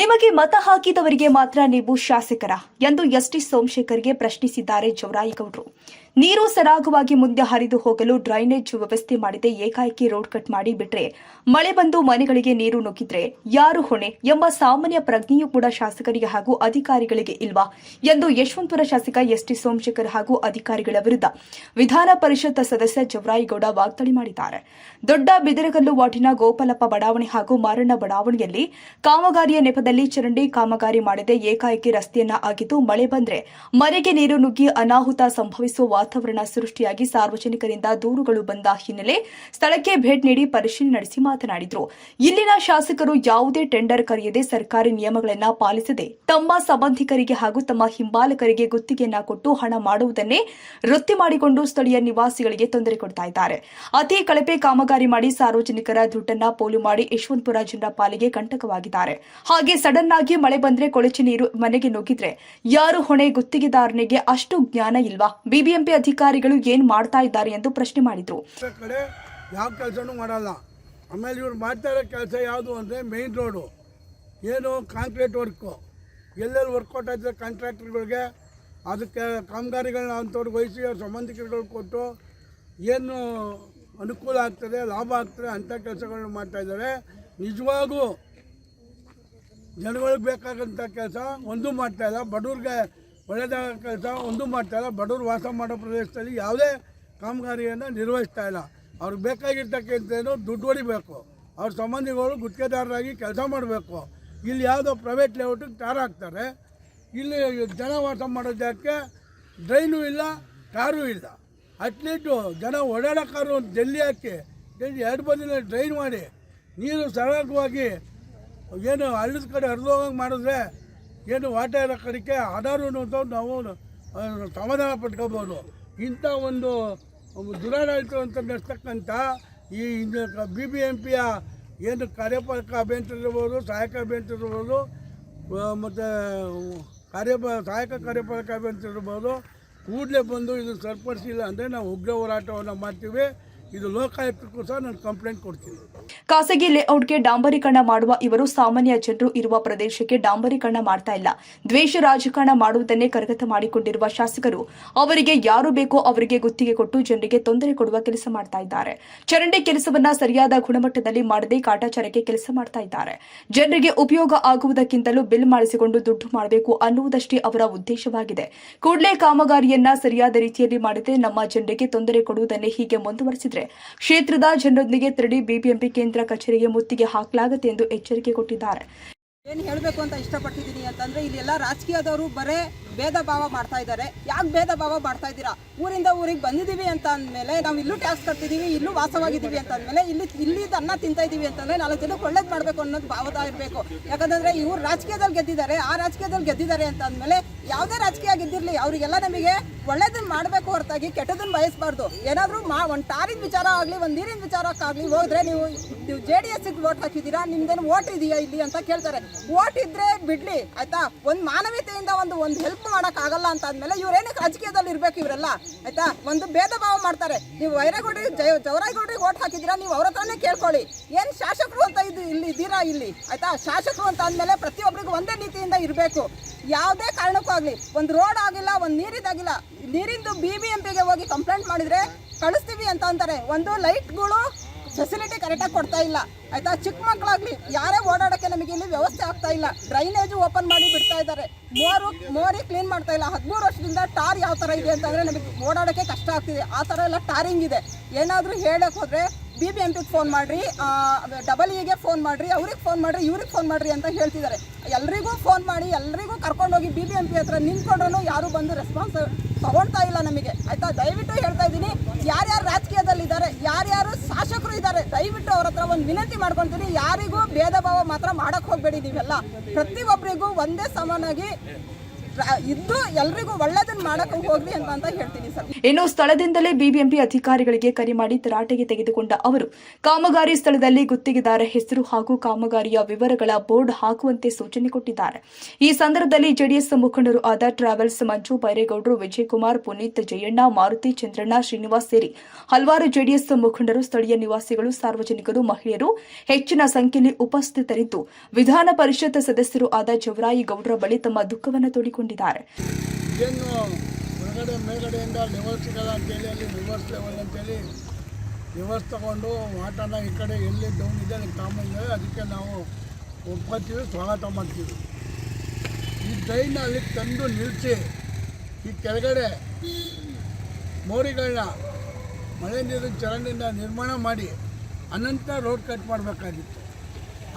ನಿಮಗೆ ಮತ ಹಾಕಿದವರಿಗೆ ಮಾತ್ರ ನೀವು ಶಾಸಕರ ಎಂದು ಎಸ್ ಟಿ ಸೋಮಶೇಖರ್ಗೆ ಪ್ರಶ್ನಿಸಿದ್ದಾರೆ ಜವರಾಯಿಗೌಡರು. ನೀರು ಸರಾಗವಾಗಿ ಮುಂದೆ ಹರಿದು ಹೋಗಲು ಡ್ರೈನೇಜ್ ವ್ಯವಸ್ಥೆ ಮಾಡಿದೆ. ಏಕಾಏಕಿ ರೋಡ್ ಕಟ್ ಮಾಡಿ ಬಿಟ್ರೆ ಮಳೆ ಬಂದು ಮನೆಗಳಿಗೆ ನೀರು ನುಗ್ಗಿದ್ರೆ ಯಾರು ಹೊಣೆ ಎಂಬ ಸಾಮಾನ್ಯ ಪ್ರಜ್ಞೆಯೂ ಕೂಡ ಶಾಸಕರಿಗೆ ಹಾಗೂ ಅಧಿಕಾರಿಗಳಿಗೆ ಇಲ್ವಾ ಎಂದು ಯಶವಂತಪುರ ಶಾಸಕ ಎಸ್ಟಿ ಸೋಮಶೇಖರ್ ಹಾಗೂ ಅಧಿಕಾರಿಗಳ ವಿರುದ್ಧ ವಿಧಾನ ಪರಿಷತ್ ಸದಸ್ಯ ಜವರಾಯಿಗೌಡ ವಾಗ್ದಾಳಿ ಮಾಡಿದ್ದಾರೆ. ದೊಡ್ಡ ಬಿದಿರಗಲ್ಲು ವಾರ್ಡಿನ ಗೋಪಾಲಪ್ಪ ಬಡಾವಣೆ ಹಾಗೂ ಮಾರಣ್ಣ ಬಡಾವಣೆಯಲ್ಲಿ ಕಾಮಗಾರಿಯ ನೆಪದಲ್ಲಿ ಚರಂಡಿ ಕಾಮಗಾರಿ ಮಾಡದೆ. ಏಕಾಏಕಿ ರಸ್ತೆಯನ್ನ ಆಗಿದ್ದು ಮಳೆ ಬಂದ್ರೆ ಮನೆಗೆ ನೀರು ನುಗ್ಗಿ ಅನಾಹುತ ಸಂಭವಿಸುವ ವಾತಾವರಣ ಸೃಷ್ಟಿಯಾಗಿ ಸಾರ್ವಜನಿಕರಿಂದ ದೂರುಗಳು ಬಂದ ಹಿನ್ನೆಲೆ ಸ್ಥಳಕ್ಕೆ ಭೇಟಿ ನೀಡಿ ಪರಿಶೀಲನೆ ನಡೆಸಿ ಮಾತನಾಡಿದರು. ಇಲ್ಲಿನ ಶಾಸಕರು ಯಾವುದೇ ಟೆಂಡರ್ ಕರೆಯದೆ ಸರ್ಕಾರಿ ನಿಯಮಗಳನ್ನು ಪಾಲಿಸದೆ ತಮ್ಮ ಸಂಬಂಧಿಕರಿಗೆ ಹಾಗೂ ತಮ್ಮ ಹಿಂಬಾಲಕರಿಗೆ ಗುತ್ತಿಗೆಯನ್ನ ಕೊಟ್ಟು ಹಣ ಮಾಡುವುದನ್ನೇ ವೃತ್ತಿ ಮಾಡಿಕೊಂಡು ಸ್ಥಳೀಯ ನಿವಾಸಿಗಳಿಗೆ ತೊಂದರೆ ಕೊಡ್ತಾ ಇದ್ದಾರೆ. ಅತಿ ಕಳಪೆ ಕಾಮಗಾರಿ ಮಾಡಿ ಸಾರ್ವಜನಿಕರ ದುಡ್ಡನ್ನ ಪೋಲು ಮಾಡಿ ಯಶವಂತಪುರ ಜನರ ಪಾಲಿಗೆ ಕಂಟಕವಾಗಿದ್ದಾರೆ. ಹಾಗೆ ಸಡನ್ ಆಗಿ ಮಳೆ ಬಂದ್ರೆ ಕೊಳಚೆ ನೀರು ಮನೆಗೆ ನುಗ್ಗಿದ್ರೆ ಯಾರು ಹೊಣೆ ಗುತ್ತಿಗೆದಾರನಿಗೆ ಅಷ್ಟು ಜ್ಞಾನ ಇಲ್ವಾ? ಬಿಬಿಎಂಪಿ ಅಧಿಕಾರಿಗಳು ಏನ್ ಮಾಡ್ತಾ ಇದ್ದಾರೆ ಎಂದು ಪ್ರಶ್ನೆ ಮಾಡಿದ್ರು. ಯಾವ ಕೆಲಸನೂ ಮಾಡಲ್ಲ. ಆಮೇಲೆ ಇವ್ರು ಮಾಡ್ತಾ ಇರೋ ಕೆಲಸ ಯಾವುದು ಅಂದರೆ ಮೇಯ್ನ್ ರೋಡು ಏನು ಕಾಂಕ್ರೀಟ್ ವರ್ಕು ಎಲ್ಲೆಲ್ಲಿ ವರ್ಕೌಟ್ ಆಯ್ತದೆ ಕಾಂಟ್ರಾಕ್ಟರ್ಗಳಿಗೆ ಅದಕ್ಕೆ ಕಾಮಗಾರಿಗಳನ್ನ ಅಂಥವ್ರಿಗೆ ವಹಿಸಿ ಸಂಬಂಧಿಕರುಗಳು ಕೊಟ್ಟು ಏನು ಅನುಕೂಲ ಆಗ್ತದೆ, ಲಾಭ ಆಗ್ತದೆ ಅಂಥ ಕೆಲಸಗಳನ್ನ ಮಾಡ್ತಾ ಇದ್ದಾರೆ. ನಿಜವಾಗೂ ಜನಗಳಿಗೆ ಬೇಕಾಗಂಥ ಕೆಲಸ ಒಂದೂ ಮಾಡ್ತಾ ಇಲ್ಲ. ಬಡವ್ರಿಗೆ ಒಳ್ಳೆಯದಾದ ಕೆಲಸ, ಒಂದು ಮಾಡ್ತಾ ಇಲ್ಲ. ಬಡವ್ರು ವಾಸ ಮಾಡೋ ಪ್ರದೇಶದಲ್ಲಿ ಯಾವುದೇ ಕಾಮಗಾರಿಯನ್ನು ನಿರ್ವಹಿಸ್ತಾ ಇಲ್ಲ. ಅವ್ರಿಗೆ ಬೇಕಾಗಿರ್ತಕ್ಕಂಥೇನು ದುಡ್ಡು ಹೊಡಿಬೇಕು. ಅವ್ರ ಸಂಬಂಧಿಗಳು ಗುತ್ತಿಗೆದಾರರಾಗಿ ಕೆಲಸ ಮಾಡಬೇಕು. ಇಲ್ಲಿ ಯಾವುದೋ ಪ್ರೈವೇಟ್ ಲೇಔಟಿಗೆ ಟಾರ್ ಹಾಕ್ತಾರೆ. ಇಲ್ಲಿ ಜನ ವಾಸ ಮಾಡೋ ಜಾಗಕ್ಕೆ ಡ್ರೈನು ಇಲ್ಲ ಕಾರು ಇಲ್ಲ. ಅಟ್ಲೀಸ್ಟು ಜನ ಓಡಾಡೋಕ್ಕಾರು ಜಲ್ಲಿ ಹಾಕಿ ಎರಡು ಬದಿನ ಡ್ರೈನ್ ಮಾಡಿ, ನೀರು ಸರಾಗವಾಗಿ ಏನು ಹಳ್ಳದ ಕಡೆ ಹರಿದೋಗಂಗೆ ಮಾಡಿದ್ರೆ ಏನು ವಾಟ ಇರೋ ಆಧಾರು ಅಂತ ನಾವು ಸಮಾಧಾನ ಪಟ್ಕೋಬೋದು ಇಂಥ ಒಂದು ದುರಾಡಳಿತ ಅಂತ ನಡೆಸ್ತಕ್ಕಂಥ ಈ ಬಿ ಬಿ ಎಂ ಪಿಯ ಏನು ಕಾರ್ಯಪಾಲಕ ಅಭಿಯಂತರಿರ್ಬೋದು ಸಹಾಯಕ ಅಭಿಯಂತರಿರ್ಬೋದು ಮತ್ತು, ಕಾರ್ಯಪ, ಸಹಾಯಕ ಕಾರ್ಯಪಾಲಕ ಅಭಿಯಂತರಿರ್ಬೋದು ಕೂಡಲೇ ಬಂದು ಇದು ಸರಿಪಡಿಸಿಲ್ಲ ಅಂದರೆ ನಾವು ಉಗ್ರ ಹೋರಾಟವನ್ನು ಮಾಡ್ತೀವಿ. ಇದು ಲೋಕಾಯುಕ್ತಕ್ಕೂ ಸಹ ನಾನು ಕಂಪ್ಲೇಂಟ್ ಕೊಡ್ತೀನಿ. ಖಾಸಗಿ ಲೇಔಟ್ಗೆ ಡಾಂಬರೀಕರಣ ಮಾಡುವ ಇವರು ಸಾಮಾನ್ಯ ಜನರು ಇರುವ ಪ್ರದೇಶಕ್ಕೆ ಡಾಂಬರೀಕರಣ ಮಾಡ್ತಾ ಇಲ್ಲ. ದ್ವೇಷ ರಾಜಕಾರಣ ಮಾಡುವುದನ್ನೇ ಕರಗತ ಮಾಡಿಕೊಂಡಿರುವ ಶಾಸಕರು, ಅವರಿಗೆ ಯಾರು ಬೇಕೋ ಅವರಿಗೆ ಗುತ್ತಿಗೆ ಕೊಟ್ಟು ಜನರಿಗೆ ತೊಂದರೆ ಕೊಡುವ ಕೆಲಸ ಮಾಡ್ತಾ ಇದ್ದಾರೆ. ಚರಂಡಿ ಕೆಲಸವನ್ನ ಸರಿಯಾದ ಗುಣಮಟ್ಟದಲ್ಲಿ ಮಾಡದೆ ಕಾಟಾಚಾರಕ್ಕೆ ಕೆಲಸ ಮಾಡ್ತಾ ಇದ್ದಾರೆ. ಜನರಿಗೆ ಉಪಯೋಗ ಆಗುವುದಕ್ಕಿಂತಲೂ ಬಿಲ್ ಮಾಡಿಸಿಕೊಂಡು ದುಡ್ಡು ಮಾಡಬೇಕು ಅನ್ನುವುದಷ್ಟೇ ಅವರ ಉದ್ದೇಶವಾಗಿದೆ. ಕೂಡಲೇ ಕಾಮಗಾರಿಯನ್ನ ಸರಿಯಾದ ರೀತಿಯಲ್ಲಿ ಮಾಡದೆ ನಮ್ಮ ಜನರಿಗೆ ತೊಂದರೆ ಕೊಡುವುದನ್ನೇ ಹೀಗೆ ಮುಂದುವರೆಸಿದ್ರೆ ಕ್ಷೇತ್ರದ ಜನರೊಂದಿಗೆ ತೆರಳಿ ಬಿಬಿಎಂಪಿ ಕೇಂದ್ರ ಕಚೇರಿಗೆ ಮುತ್ತಿಗೆ ಹಾಕಲಾಗುತ್ತೆ ಎಂದು ಎಚ್ಚರಿಕೆ ಕೊಟ್ಟಿದ್ದಾರೆ. ಏನು ಹೇಳಬೇಕು ಅಂತ ಇಷ್ಟಪಟ್ಟಿದ್ದೀನಿ ಅಂತಂದರೆ ಇಲ್ಲೆಲ್ಲ ರಾಜಕೀಯದವರು ಬರೇ ಭೇದ ಭಾವ ಮಾಡ್ತಾ ಇದ್ದಾರೆ. ಯಾಕೆ ಭೇದ ಭಾವ ಮಾಡ್ತಾ ಇದ್ದೀರಾ? ಊರಿಂದ ಊರಿಗೆ ಬಂದಿದ್ದೀವಿ ಅಂತ ಅಂದಮೇಲೆ ನಾವು ಇಲ್ಲೂ ಟ್ಯಾಕ್ಸ್ ಕಟ್ತಿದ್ದೀವಿ ಇಲ್ಲೂ ವಾಸವಾಗಿದ್ದೀವಿ ಅಂತ ಅಂದಮೇಲೆ ಇಲ್ಲಿ ಇಲ್ಲಿ ಅನ್ನ ತಿಂತಾ ಇದ್ದೀವಿ ಅಂತಂದರೆ ನಾಲ್ಕು ಜನಕ್ಕೆ ಒಳ್ಳೇದು ಮಾಡಬೇಕು ಅನ್ನೋದು ಭಾವದ ಇರಬೇಕು. ಯಾಕಂದರೆ ಇವ್ರು ರಾಜಕೀಯದಲ್ಲಿ ಗೆದ್ದಿದ್ದಾರೆ, ಆ ರಾಜಕೀಯದಲ್ಲಿ ಗೆದ್ದಿದ್ದಾರೆ ಅಂತ ಅಂದಮೇಲೆ ಯಾವುದೇ ರಾಜಕೀಯ ಗೆದ್ದಿರಲಿ ಅವರಿಗೆಲ್ಲ ನಮಗೆ ಒಳ್ಳೇದನ್ನ ಮಾಡಬೇಕು ಹೊರತಾಗಿ ಕೆಟ್ಟದನ್ನು ಬಯಸಬಾರ್ದು. ಏನಾದರೂ ಮಾ, ಒಂದು ಟಾರಿನ ವಿಚಾರ ಆಗಲಿ, ಒಂದು ನೀರಿನ ವಿಚಾರಕ್ಕಾಗಲಿ ಹೋದರೆ ನೀವು ನೀವು ಜೆ ಡಿ ಎಸ್ಗೆ ವೋಟ್ ಹಾಕಿದ್ದೀರಾ, ನಿಮ್ದೇನು ವೋಟ್ ಇದೆಯಾ ಇಲ್ಲಿ ಅಂತ ಕೇಳ್ತಾರೆ. ವೋಟ್ ಇದ್ರೆ ಬಿಡ್ಲಿ, ಆಯ್ತಾ? ಒಂದು ಮಾನವೀಯತೆಯಿಂದ ಒಂದು ಒಂದು ಹೆಲ್ಪ್ ಮಾಡಕ್ ಆಗಲ್ಲ ಅಂತ ಆದಮೇಲೆ ಇವ್ರೇನಕ್ಕೆ ರಾಜಕೀಯದಲ್ಲಿ ಇರಬೇಕು ಇವರೆಲ್ಲ, ಆಯಿತಾ? ಒಂದು ಭೇದ ಭಾವ ಮಾಡ್ತಾರೆ. ನೀವು ವೈರೇಗೌಡರಿಗೆ, ಜಯ, ಜವರಾಯಗೌಡರಿಗೆ ಓಟ್ ಹಾಕಿದ್ದೀರಾ, ನೀವು ಅವ್ರ ಹತ್ರನೇ ಕೇಳ್ಕೊಳ್ಳಿ. ಏನು ಶಾಸಕರು ಅಂತ ಇದು ಇಲ್ಲಿ ಇದ್ದೀರಾ ಇಲ್ಲಿ, ಆಯಿತಾ? ಶಾಸಕರು ಅಂತ ಅಂದಮೇಲೆ ಪ್ರತಿಯೊಬ್ಬರಿಗೂ ಒಂದೇ ನೀತಿಯಿಂದ ಇರಬೇಕು. ಯಾವುದೇ ಕಾರಣಕ್ಕೂ ಆಗಲಿ, ಒಂದು ರೋಡ್ ಆಗಿಲ್ಲ, ಒಂದು ನೀರಿದಾಗಿಲ್ಲ ನೀರಿಂದು ಬಿ ಬಿ ಎಂ ಪಿಗೆ ಹೋಗಿ ಕಂಪ್ಲೇಂಟ್ ಮಾಡಿದ್ರೆ ಕಳಿಸ್ತೀವಿ ಅಂತ ಅಂತಾರೆ. ಒಂದು ಲೈಟ್ಗಳು ಫೆಸಿಲಿಟಿ ಕರೆಕ್ಟಾಗಿ ಕೊಡ್ತಾ ಇಲ್ಲ. ಆಯ್ತಾ? ಚಿಕ್ಕ ಮಕ್ಕಳಾಗ್ಲಿ ಯಾರೇ ಓಡಾಡಕ್ಕೆ ನಮಗೆ ಇಲ್ಲಿ ವ್ಯವಸ್ಥೆ ಆಗ್ತಾ ಇಲ್ಲ. ಡ್ರೈನೇಜು ಓಪನ್ ಮಾಡಿ ಬಿಡ್ತಾ ಇದ್ದಾರೆ. ಮೋರು, ಮೋರಿ ಕ್ಲೀನ್ ಮಾಡ್ತಾ ಇಲ್ಲ. ಹದಿಮೂರು ವರ್ಷದಿಂದ ಟಾರ್ ಯಾವ ಥರ ಇದೆ ಅಂತಂದರೆ ನಮಗೆ ಓಡಾಡಕ್ಕೆ ಕಷ್ಟ ಆಗ್ತಿದೆ. ಆ ಥರ ಎಲ್ಲ ಟಾರಿಂಗ್ ಇದೆ. ಏನಾದರೂ ಹೇಳಕ್ ಹೋದರೆ ಬಿ ಬಿ ಎಂ ಪಿಗೆ ಫೋನ್ ಮಾಡ್ರಿ ಡಬಲ್ ಇಗೆ ಫೋನ್ ಮಾಡ್ರಿ, ಅವ್ರಿಗೆ ಫೋನ್ ಮಾಡ್ರಿ, ಇವ್ರಿಗೆ ಫೋನ್ ಮಾಡ್ರಿ ಅಂತ ಹೇಳ್ತಿದ್ದಾರೆ. ಎಲ್ರಿಗೂ ಫೋನ್ ಮಾಡಿ, ಎಲ್ರಿಗೂ ಕರ್ಕೊಂಡೋಗಿ ಬಿ ಬಿ ಎಂ ಪಿ ಹತ್ರ ನಿಂತ್ಕೊಂಡ್ರೂ ಯಾರು ಬಂದು ರೆಸ್ಪಾನ್ಸ್ ತಗೊಳ್ತಾ ಇಲ್ಲ ನಮಗೆ. ಆಯಿತಾ? ದಯವಿಟ್ಟು ಹೇಳ್ತಾ ಇದ್ದೀನಿ. ಯಾರ್ಯಾರು ರಾಜಕೀಯದಲ್ಲಿ ಇದ್ದಾರೆ ಯಾರ್ಯಾರು ಶಾಸಕರು ಇದ್ದಾರೆ ದಯವಿಟ್ಟು ಅವ್ರ ಹತ್ರ ಒಂದು ವಿನಂತಿ ಮಾಡ್ಕೊಳ್ತೀನಿ ಯಾರಿಗೂ ಭೇದ ಭಾವ ಮಾತ್ರ ಮಾಡಕ್ ಹೋಗ್ಬೇಡಿ ನೀವೆಲ್ಲ. ಪ್ರತಿಯೊಬ್ಬರಿಗೂ ಒಂದೇ ಸಮಾನಾಗಿ ಇದ್ದು ಎಲ್ರಿಗೂ ಒಳ್ಳೇದನ್ನ ಹೋಗ್ಲಿ ಅಂತ ಅಂತ ಹೇಳ್ತೀನಿ ಸರ್. ಇನ್ನು ಸ್ಥಳದಿಂದಲೇ ಬಿಬಿಎಂಪಿ ಅಧಿಕಾರಿಗಳಿಗೆ ಕರೆ ಮಾಡಿ ತರಾಟೆಗೆ ತೆಗೆದುಕೊಂಡ ಅವರು, ಕಾಮಗಾರಿ ಸ್ಥಳದಲ್ಲಿ ಗುತ್ತಿಗೆದಾರ ಹೆಸರು ಹಾಗೂ ಕಾಮಗಾರಿಯ ವಿವರಗಳ ಬೋರ್ಡ್ ಹಾಕುವಂತೆ ಸೂಚನೆ ಕೊಟ್ಟಿದ್ದಾರೆ. ಈ ಸಂದರ್ಭದಲ್ಲಿ ಜೆಡಿಎಸ್ ಮುಖಂಡರು ಆದ ಟ್ರಾವೆಲ್ಸ್ ಮಂಜು ಬೈರೇಗೌಡರು, ವಿಜಯಕುಮಾರ್, ಪುನೀತ್ ಜಯಣ್ಣ, ಮಾರುತಿ ಚಂದ್ರಣ್ಣ, ಶ್ರೀನಿವಾಸ್ ಸೇರಿ ಹಲವಾರು ಜೆಡಿಎಸ್ ಮುಖಂಡರು, ಸ್ಥಳೀಯ ನಿವಾಸಿಗಳು, ಸಾರ್ವಜನಿಕರು, ಮಹಿಳೆಯರು ಹೆಚ್ಚಿನ ಸಂಖ್ಯೆಯಲ್ಲಿ ಉಪಸ್ಥಿತರಿದ್ದು, ವಿಧಾನ ಪರಿಷತ್ ಸದಸ್ಯರು ಆದ ಜವರಾಯಿ ಗೌಡರ ಬಳಿ ತಮ್ಮ ದುಃಖವನ್ನು ತೋಡಿಕೊಂಡಿದ್ದಾರೆ ಏನು ಹೊರಗಡೆ ಮೇಲ್ಗಡೆಯಿಂದ ಅಂತೇಳಿ, ಅಲ್ಲಿ ರಿವರ್ಸ್ ಅಂತೇಳಿ ತಗೊಂಡು ವಾಟರ್ನ ಈ ಕಡೆ ಎಲ್ಲಿ ಡೌನ್ ಇದೆ, ಅದಕ್ಕೆ ಕಾಮನ್ ಅದಕ್ಕೆ ನಾವು ಒಪ್ಕೊತೀವಿ, ಸ್ವಾಗತ ಮಾಡ್ತೀವಿ. ಈ ಟ್ರೈನ್ ಅಲ್ಲಿ ತಂದು ನಿಲ್ಲಿಸಿ ಈ ಕೆಳಗಡೆ ಮೋರಿಗಳನ್ನ ಮಳೆ ನೀರಿನ ಚರಂಡಿಯಿಂದ ನಿರ್ಮಾಣ ಮಾಡಿ ಅನಂತ ರೋಡ್ ಕಟ್ ಮಾಡಬೇಕಾಗಿತ್ತು.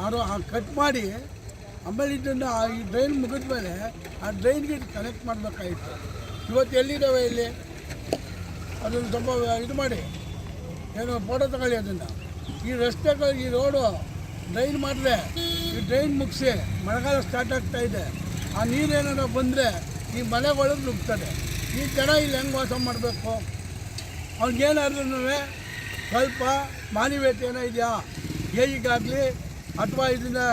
ಆದರೂ ಆ ಕಟ್ ಮಾಡಿ ಆಮೇಲೆ ಇದನ್ನು ಈ ಡ್ರೈನ್ ಮುಗಿದ ಮೇಲೆ ಆ ಡ್ರೈನ್ಗೆ ಕನೆಕ್ಟ್ ಮಾಡಬೇಕಾಗಿತ್ತು ಇವತ್ತು ಎಲ್ಲಿದ್ದಾವೆ ಇಲ್ಲಿ? ಅದನ್ನು ಸ್ವಲ್ಪ ಇದು ಮಾಡಿ. ಏನು ಫೋಟೋ ತಗೊಳ್ಳಿ ಅದನ್ನು. ಈ ರಸ್ತೆಗಳು, ಈ ರೋಡು ಡ್ರೈನ್ ಮಾಡಿದ್ರೆ ಈ ಡ್ರೈನ್ ಮುಗಿಸಿ ಮಳೆಗಾಲ ಸ್ಟಾರ್ಟ್ ಆಗ್ತಾ ಇದೆ. ಆ ನೀರೇನಾದ್ರು ಬಂದರೆ ಈ ಮನೆ ಒಳಗೆ ನುಗ್ತದೆ ಈ ಜನ ಇಲ್ಲಿ ಹೆಂಗೆ ವಾಸ ಮಾಡಬೇಕು? ಅವ್ನಿಗೇನಾದ್ರೂ ಸ್ವಲ್ಪ ಮಾನವೀಯತೆ ಏನೋ ಇದೆಯಾ? ಹೇಗಾಗಲಿ ಅಥವಾ ಇದನ್ನು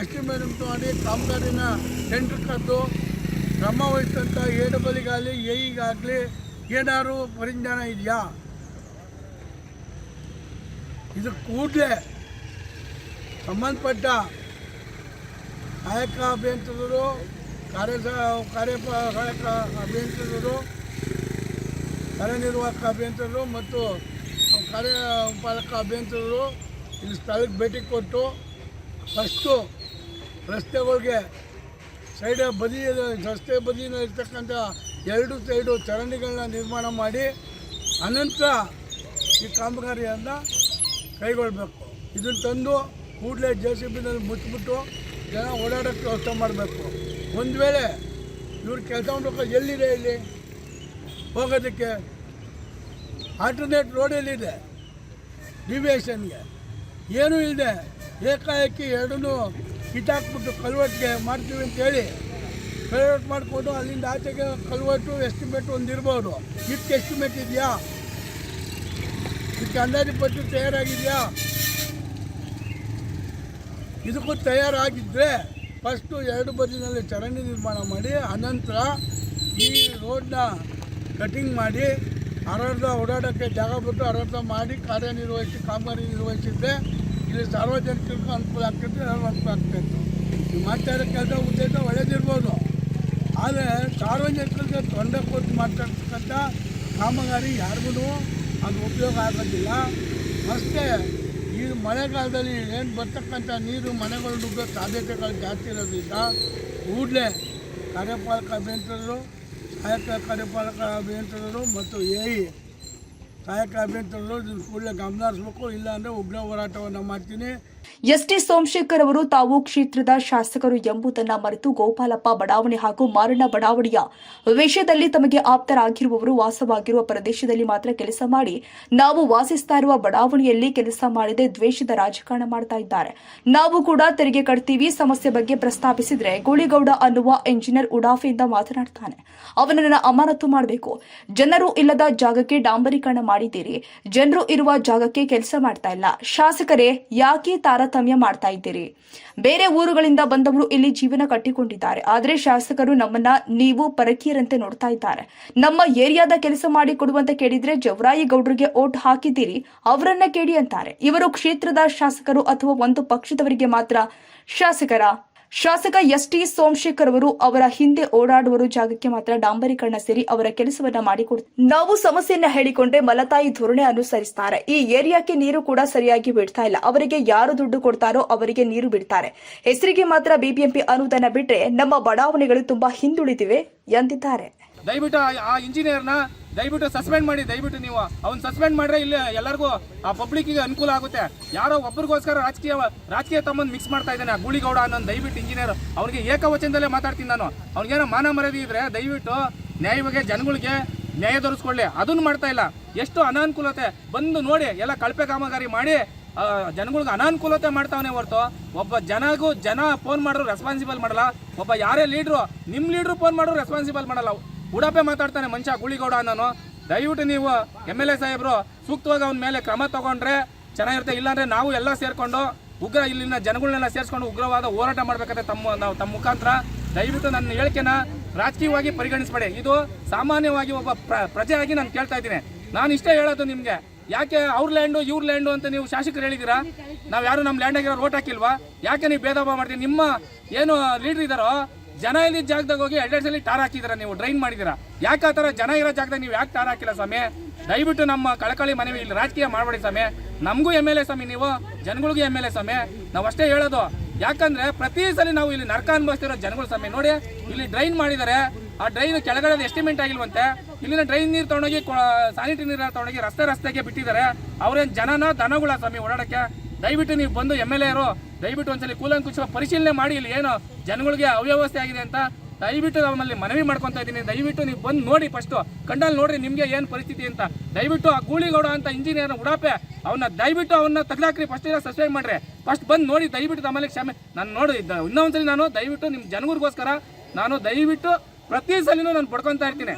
ಎಸ್ಟಿಮೇಟ್ ಮಾಡಿ ಕಾಮಗಾರಿನ ಟೆಂಡರ್ ಕರೆದು ಕ್ರಮ ವಹಿಸಿದಂಥ ಎ ಡಬಲಿಗಾಗಲಿ ಎಯಿಗಾಗಲಿ ಏನಾದ್ರು ಪರಿಜ್ಞಾನ ಇದೆಯಾ? ಇದು ಕೂಡಲೇ ಸಂಬಂಧಪಟ್ಟ ಸಹಾಯಕ ಅಭಿಯಂತರರು ಕಾರ್ಯ ಕಾರ್ಯ ಸಹಾಯಕ ಅಭಿಯಂತರರು, ಕಾರ್ಯನಿರ್ವಾಹಕ ಅಭಿಯಂತರರು ಮತ್ತು ಕಾರ್ಯಪಾಲಕ ಅಭಿಯಂತರರು ಇಲ್ಲಿ ಸ್ಥಳಕ್ಕೆ ಭೇಟಿ ಕೊಟ್ಟು ಫಸ್ಟು ರಸ್ತೆಗಳಿಗೆ ಸೈಡ ಬದಿ ರಸ್ತೆ ಬದಿನ ಇರ್ತಕ್ಕಂಥ ಎರಡು ಸೈಡು ಚರಂಡಿಗಳನ್ನ ನಿರ್ಮಾಣ ಮಾಡಿ, ಅನಂತರ ಈ ಕಾಮಗಾರಿಯನ್ನು ಕೈಗೊಳ್ಳಬೇಕು ಇದನ್ನು ತಂದು ಕೂಡಲೇ ಜೆ ಸಿ ಬಿನಲ್ಲಿ ಮುಚ್ಚಿಬಿಟ್ಟು ಜನ ಓಡಾಡೋಕ್ಕೆ ವ್ಯವಸ್ಥೆ ಮಾಡಬೇಕು. ಒಂದು ವೇಳೆ ಇವ್ರು ಕೆಲಸ ಮಾಡಬೇಕು ಎಲ್ಲಿದೆ ಇಲ್ಲಿ? ಹೋಗೋದಕ್ಕೆ ಆಲ್ಟರ್ನೇಟ್ ರೋಡ್ ಎಲ್ಲಿದೆ? ಡಿವಿಯೇಷನ್ಗೆ ಏನೂ ಇಲ್ಲದೆ ಏಕಾಏಕಿ ಎರಡನ್ನೂ ಕಿತ್ತಾಕ್ಬಿಟ್ಟು ಕಲ್ವಟ್ಟಿಗೆ ಮಾಡ್ತೀವಿ ಅಂತೇಳಿ. ಕಲ್ವರ್ಟ್ ಮಾಡಿಕೊಂಡು ಅಲ್ಲಿಂದ ಆಚೆಗೆ ಕಲ್ವಟ್ಟು ಎಸ್ಟಿಮೇಟ್ ಒಂದು ಇರ್ಬೋದು. ಎಸ್ಟಿಮೇಟ್ ಇದೆಯಾ? ಇದಕ್ಕೆ ಅಂದಾಜು ಪಟ್ಟು ತಯಾರಾಗಿದೆಯಾ? ಇದಕ್ಕೂ ತಯಾರಾಗಿದ್ದರೆ ಫಸ್ಟು ಎರಡು ಬದಿನಲ್ಲಿ ಚರಂಡಿ ನಿರ್ಮಾಣ ಮಾಡಿ, ಅನಂತರ ಈ ರೋಡ್ನ ಕಟಿಂಗ್ ಮಾಡಿ, ಅರ್ಧ ಓಡಾಡೋಕ್ಕೆ ಜಾಗ ಬಿಟ್ಟು ಅರ್ಧ ಮಾಡಿ ಕಾರ್ಯನಿರ್ವಹಿಸಿ, ಕಾಮಗಾರಿ ನಿರ್ವಹಿಸಿದ್ರೆ ಇಲ್ಲಿ ಸಾರ್ವಜನಿಕರಿಗೂ ಅನುಕೂಲ ಆಗ್ತೈತೆ ಎಲ್ಲರೂ ಅನುಕೂಲ ಆಗ್ತಾಯಿತ್ತು ನೀವು ಮಾಡ್ತಾ ಕೆಲಸ ಉದ್ದೇಶ ಒಳ್ಳೇದಿರ್ಬೋದು. ಆದರೆ ಸಾರ್ವಜನಿಕರಿಗೆ ತೊಂದರೆ ಕೊಟ್ಟು ಮಾತಾಡ್ತಕ್ಕಂಥ ಕಾಮಗಾರಿ ಯಾರಿಗೂ ಅದು ಉಪಯೋಗ ಆಗೋದಿಲ್ಲ. ಅಷ್ಟೇ, ಈ ಮಳೆಗಾಲದಲ್ಲಿ ಏನು ಬರ್ತಕ್ಕಂಥ ನೀರು ಮನೆಗಳು ನುಗ್ಗೋ ಸಾಧ್ಯತೆಗಳು ಜಾಸ್ತಿ ಇರೋದ್ರಿಂದ ಕೂಡಲೇ ಕಾರ್ಯಪಾಲಕ ಅಭಿಯಂತರರು, ಸಹಾಯಕ ಕಾರ್ಯಪಾಲಕ ಅಭಿಯಂತರರು ಮತ್ತು ಎ ಸಹಾಯಕ ಅಭ್ಯರ್ಥಿಗಳು ಇದನ್ನು ಕೂಡಲೇ ಗಮನ ಹರಿಸ್ಬೇಕು ಇಲ್ಲಾಂದರೆ ಉಗ್ರ ಹೋರಾಟವನ್ನು ಮಾಡ್ತೀನಿ. ಎಸ್ಟಿ ಸೋಮಶೇಖರ್ ಅವರು ತಾವು ಕ್ಷೇತ್ರದ ಶಾಸಕರು ಎಂಬುದನ್ನು ಮರೆತು ಗೋಪಾಲಪ್ಪ ಬಡಾವಣೆ ಹಾಗೂ ಮಾರಣ್ಣ ಬಡಾವಣೆಯ ವಿಷಯದಲ್ಲಿ ತಮಗೆ ಆಪ್ತರಾಗಿರುವವರು ವಾಸವಾಗಿರುವ ಪ್ರದೇಶದಲ್ಲಿ ಮಾತ್ರ ಕೆಲಸ ಮಾಡಿ ನಾವು ವಾಸಿಸ್ತಾ ಇರುವ ಬಡಾವಣೆಯಲ್ಲಿ ಕೆಲಸ ಮಾಡದೆ, ದ್ವೇಷದ ರಾಜಕಾರಣ ಮಾಡ್ತಾ ಇದ್ದಾರೆ. ನಾವು ಕೂಡ ತೆರಿಗೆ ಕಟ್ತೀವಿ, ಸಮಸ್ಯೆ ಬಗ್ಗೆ ಪ್ರಸ್ತಾಪಿಸಿದ್ರೆ ಗೋಳಿಗೌಡ ಅನ್ನುವ ಎಂಜಿನಿಯರ್ ಉಡಾಫೆಯಿಂದ ಮಾತನಾಡ್ತಾನೆ. ಅವನನ್ನ ಅಮಾನತು ಮಾಡಬೇಕು. ಜನರು ಇಲ್ಲದ ಜಾಗಕ್ಕೆ ಡಾಂಬರೀಕರಣ ಮಾಡಿದ್ದೀರಿ. ಜನರು ಇರುವ ಜಾಗಕ್ಕೆ ಕೆಲಸ ಮಾಡ್ತಾ ಇಲ್ಲ. ಶಾಸಕರೇ, ಯಾಕೆ ತಾರತಮ್ಯ ಮಾಡ್ತಾ ಇದ್ದೀರಿ. ಬೇರೆ ಊರುಗಳಿಂದ ಬಂದವರು ಇಲ್ಲಿ ಜೀವನ ಕಟ್ಟಿಕೊಂಡಿದ್ದಾರೆ. ಆದರೆ ಶಾಸಕರು ನಮ್ಮನ್ನ ನೀವು ಪರಕೀಯರಂತೆ ನೋಡ್ತಾ ಇದ್ದಾರೆ. ನಮ್ಮ ಏರಿಯಾದ ಕೆಲಸ ಮಾಡಿ ಕೊಡುವಂತ ಕೇಳಿದ್ರೆ ಜವರಾಯಿ ಗೌಡ್ರಿಗೆ ಓಟ್ ಹಾಕಿದ್ದೀರಿ. ಅವರನ್ನ ಕೇಳಿ ಅಂತಾರೆ. ಇವರು ಕ್ಷೇತ್ರದ ಶಾಸಕರು ಅಥವಾ ಒಂದು ಪಕ್ಷದವರಿಗೆ ಮಾತ್ರ. ಶಾಸಕರ ಶಾಸಕ ಎಸ್ ಟಿ ಸೋಮಶೇಖರ್ ಅವರು ಅವರ ಹಿಂದೆ ಓಡಾಡುವರು ಜಾಗಕ್ಕೆ ಮಾತ್ರ ಡಾಂಬರೀಕರಣ ಸೇರಿ ಅವರ ಕೆಲಸವನ್ನ ಮಾಡಿಕೊಡ್ ನಾವು ಸಮಸ್ಯೆಯನ್ನ ಹೇಳಿಕೊಂಡ್ರೆ ಮಲತಾಯಿ ಧೋರಣೆ ಅನುಸರಿಸ್ತಾರೆ. ಈ ಏರಿಯಾಕ್ಕೆ ನೀರು ಕೂಡ ಸರಿಯಾಗಿ ಬಿಡ್ತಾ ಇಲ್ಲ. ಅವರಿಗೆ ಯಾರು ದುಡ್ಡು ಕೊಡ್ತಾರೋ ಅವರಿಗೆ ನೀರು ಬಿಡ್ತಾರೆ. ಹೆಸರಿಗೆ ಮಾತ್ರ ಬಿಬಿಎಂಪಿ ಅನುದಾನ ಬಿಟ್ರೆ ನಮ್ಮ ಬಡಾವಣೆಗಳು ತುಂಬಾ ಹಿಂದುಳಿದಿವೆ ಎಂದಿದ್ದಾರೆ. ದಯವಿಟ್ಟು ಆ- ಇಂಜಿನಿಯರ್ನ ದಯವಿಟ್ಟು ಸಸ್ಪೆಂಡ್ ಮಾಡಿ, ದಯವಿಟ್ಟು ನೀವು ಅವ್ನು ಸಸ್ಪೆಂಡ್ ಮಾಡಿದ್ರೆ ಇಲ್ಲಿ ಎಲ್ಲರಿಗೂ ಆ ಪಬ್ಲಿಕ್ಕಿಗೆ ಅನುಕೂಲ ಆಗುತ್ತೆ. ಯಾರೋ ಒಬ್ರಿಗೋಸ್ಕರ ರಾಜಕೀಯ ರಾಜಕೀಯ ತಮ್ಮನ್ನು ಮಿಕ್ಸ್ ಮಾಡ್ತಾ ಇದ್ದಾನೆ ಆ ಗೂಳಿಗೌಡ ಅನ್ನೋ ದಯವಿಟ್ಟು ಇಂಜಿನಿಯರ್ ಅವ್ರಿಗೆ ಏಕವಚನದಲ್ಲೇ ಮಾತಾಡ್ತೀನಿ ನಾನು. ಅವ್ನಿಗೇನೋ ಮಾನ ಮರ್ಯಾದೆ ಇದ್ರೆ ದಯವಿಟ್ಟು ನ್ಯಾಯವಾಗಿ ಜನಗಳಿಗೆ ನ್ಯಾಯ ದೊರಸ್ಕೊಳ್ಳಿ. ಅದನ್ನು ಮಾಡ್ತಾ ಇಲ್ಲ. ಎಷ್ಟು ಅನಾನುಕೂಲತೆ. ಬಂದು ನೋಡಿ, ಎಲ್ಲ ಕಳಪೆ ಕಾಮಗಾರಿ ಮಾಡಿ ಜನಗಳಿಗೆ ಅನಾನುಕೂಲತೆ ಮಾಡ್ತಾವನೆ ಹೊರತು ಒಬ್ಬ ಜನಗೂ ಜನ ಫೋನ್ ಮಾಡಿದ್ರು ರೆಸ್ಪಾನ್ಸಿಬಲ್ ಮಾಡಲ್ಲ. ಒಬ್ಬ ಯಾರೇ ಲೀಡ್ರು ನಿಮ್ಮ ಲೀಡ್ರು ಫೋನ್ ಮಾಡಿದ್ರು ರೆಸ್ಪಾನ್ಸಿಬಲ್ ಮಾಡಲ್ಲ. ಉಡಾಪೆ ಮಾತಾಡ್ತಾನೆ ಮನುಷ್ಯ ಗುಳಿಗೌಡ ಅನ್ನೋನು. ದಯವಿಟ್ಟು ನೀವು ಎಂ ಎಲ್ ಎ ಸಾಹೇಬರು, ಸೂಕ್ತವಾಗಿ ಅವನ ಮೇಲೆ ಕ್ರಮ ತಗೊಂಡ್ರೆ ಚೆನ್ನಾಗಿರುತ್ತೆ. ಇಲ್ಲಾಂದ್ರೆ ನಾವು ಎಲ್ಲ ಸೇರ್ಕೊಂಡು ಉಗ್ರ ಇಲ್ಲಿನ ಜನಗಳನ್ನೆಲ್ಲ ಸೇರಿಸ್ಕೊಂಡು ಉಗ್ರವಾದ ಹೋರಾಟ ಮಾಡ್ಬೇಕಾದ್ರೆ ತಮ್ಮ, ನಾವು ತಮ್ಮ ಮುಖಾಂತರ ದಯವಿಟ್ಟು ನನ್ನ ಹೇಳಿಕೆನ ರಾಜಕೀಯವಾಗಿ ಪರಿಗಣಿಸಬೇಡಿ. ಇದು ಸಾಮಾನ್ಯವಾಗಿ ಒಬ್ಬ ಪ್ರ- ಪ್ರಜೆಯಾಗಿ ನಾನು ಕೇಳ್ತಾ ಇದ್ದೀನಿ. ನಾನು ಇಷ್ಟೇ ಹೇಳೋದು ನಿಮಗೆ. ಯಾಕೆ ಅವ್ರ ಲ್ಯಾಂಡು, ಇವ್ರ ಲ್ಯಾಂಡು ಅಂತ ನೀವು ಶಾಸಕರು ಹೇಳಿದ್ದೀರಾ? ನಾವು ಯಾರು ನಮ್ಮ ಲ್ಯಾಂಡಾಗಿರೋ ರೋಟ್ ಹಾಕಿಲ್ವಾ? ಯಾಕೆ ನೀವು ಭೇದ ಭಾವ ಮಾಡ್ತೀವಿ ನಿಮ್ಮ ಏನು ಲೀಡ್ರ್ ಇದ್ದಾರೋ ಜನ ಇಲ್ಲಿದ್ದ ಜಾಗದಾಗ ಹೋಗಿ ಎರಡೆರಡು ಸಲ ಟಾರ್ ಹಾಕಿದ್ದೀರಾ ನೀವು, ಡ್ರೈನ್ ಮಾಡಿದ್ದೀರಾ ಯಾಕೆ ಆ ಥರ ಜನ ಇರೋ ಜಾಗದಾಗ ನೀವು ಯಾಕೆ ಟಾರ್ ಹಾಕಿಲ್ಲ ಸ್ವಾಮಿ? ದಯವಿಟ್ಟು ನಮ್ಮ ಕಳಕಳಿ ಮನವಿ ಇಲ್ಲಿ ರಾಜಕೀಯ ಮಾಡಬೇಡಿ ಸ್ವಾಮಿ. ನಮಗೂ ಎಂ ಎಲ್ ಎ ಸ್ವಾಮಿ ನೀವು, ಜನಗಳಿಗೂ ಎಂ ಎಲ್ ಎ ಸ್ವಾಮಿ. ನಾವು ಅಷ್ಟೇ ಹೇಳೋದು, ಯಾಕಂದ್ರೆ ಪ್ರತಿ ಸಲ ನಾವು ಇಲ್ಲಿ ನರ್ಕ ಅನುಭವಿಸ್ತಿರೋ ಜನಗಳ ಸ್ವಾಮಿ, ನೋಡಿ, ಇಲ್ಲಿ ಡ್ರೈನ್ ಮಾಡಿದ್ದಾರೆ ಆ ಡ್ರೈನ್ ಕೆಳಗಡೆ ಎಸ್ಟಿಮೇಟ್ ಆಗಿಲ್ವಂತೆ. ಇಲ್ಲಿನ ಡ್ರೈನ್ ನೀರು ತೊಗೊಂಡೋಗಿ ಸ್ಯಾನಿಟರಿ ನೀರು ತೊಗೊಂಡೋಗಿ ರಸ್ತೆ ರಸ್ತೆಗೆ ಬಿಟ್ಟಿದ್ದಾರೆ ಅವ್ರೇನು ಜನನ ದನಗಳ ಸ್ವಾಮಿ ಓಡಾಡಕ್ಕೆ? ದಯವಿಟ್ಟು ನೀವು ಬಂದು ಎಂ ಎಲ್ ಎರು ದಯವಿಟ್ಟು ಒಂದ್ಸಲಿ ಕೂಲಂಕುಷ ಪರಿಶೀಲನೆ ಮಾಡಿ, ಇಲ್ಲಿ ಏನು ಜನಗಳಿಗೆ ಅವ್ಯವಸ್ಥೆ ಆಗಿದೆ ಅಂತ ದಯವಿಟ್ಟು ನಮ್ಮಲ್ಲಿ ಮನವಿ ಮಾಡ್ಕೊತಾ ಇದ್ದೀನಿ. ದಯವಿಟ್ಟು ನೀವು ಬಂದು ನೋಡಿ ಫಸ್ಟು ಕಂಡಲ್ಲಿ ನೋಡ್ರಿ ನಿಮಗೆ ಏನು ಪರಿಸ್ಥಿತಿ ಅಂತ. ದಯವಿಟ್ಟು ಆ ಗೂಳಿಗೌಡ ಅಂತ ಇಂಜಿನಿಯರ್ ಉಡಾಪೆ ಅವನ್ನ ದಯವಿಟ್ಟು ಅವನ್ನ ತೆಗ್ದಾಕ್ರಿ ಫಸ್ಟ್ ಸಸ್ಪೆಂಡ್ ಮಾಡ್ರಿ. ಫಸ್ಟ್ ಬಂದು ನೋಡಿ, ದಯವಿಟ್ಟು ನಮ್ಮಲ್ಲಿ ಕ್ಷಮೆ. ನಾನು ನೋಡಿ ಇನ್ನೊಂದ್ಸಲಿ ನಾನು ದಯವಿಟ್ಟು ನಿಮ್ಮ ಜನಗಳಿಗೋಸ್ಕರ ನಾನು ದಯವಿಟ್ಟು ಪ್ರತಿ ಸಲಿನೂ ನಾನು ಪಡ್ಕೊತಾ ಇರ್ತೀನಿ.